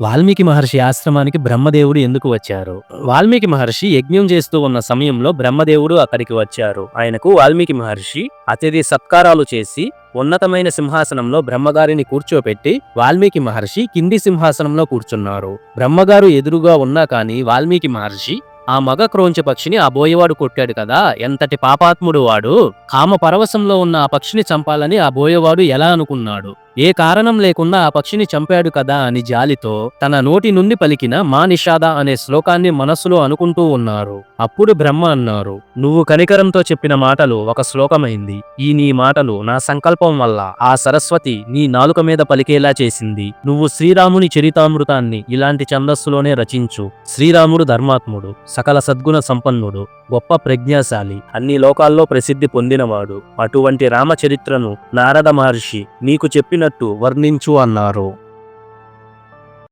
వాల్మీకి మహర్షి ఆశ్రమానికి బ్రహ్మదేవుడు ఎందుకు వచ్చారు? వాల్మీకి మహర్షి యజ్ఞం చేస్తూ ఉన్న సమయంలో బ్రహ్మదేవుడు అక్కడికి వచ్చారు. ఆయనకు వాల్మీకి మహర్షి అతిథి సత్కారాలు చేసి ఉన్నతమైన సింహాసనంలో బ్రహ్మగారిని కూర్చోపెట్టి వాల్మీకి మహర్షి కింది సింహాసనంలో కూర్చున్నారు. బ్రహ్మగారు ఎదురుగా ఉన్నా కాని వాల్మీకి మహర్షి ఆ మగ క్రోంచ పక్షిని ఆ బోయవాడు కొట్టాడు కదా ఎంతటి పాపాత్ముడు వాడు? కామ పరవశంలో ఉన్న ఆ పక్షిని చంపాలని ఆ బోయవాడు ఎలా అనుకున్నాడు? ఏ కారణం లేకుండా ఆ పక్షిని చంపాడు కదా అని జాలితో తన నోటి నుండి పలికిన మా నిషాద అనే శ్లోకాన్ని మనస్సులో అనుకుంటూ ఉన్నారు. అప్పుడు బ్రహ్మ అన్నారు నువ్వు కనికరంతో చెప్పిన మాటలు ఒక శ్లోకమైంది. ఈ నీ మాటలు నా సంకల్పం వల్ల ఆ సరస్వతి నీ నాలుక మీద పలికేలా చేసింది. నువ్వు శ్రీరాముని చరితామృతాన్ని ఇలాంటి ఛందస్సులోనే రచించు. శ్రీరాముడు ధర్మాత్ముడు సకల సద్గుణ సంపన్నుడు గొప్ప ప్రజ్ఞాశాలి అన్ని లోకాల్లో ప్రసిద్ధి పొందినవాడు. అటువంటి రామచరిత్రను నారద మహర్షి నీకు చెప్పిన చెప్పినట్టు వర్ణించు అన్నారు.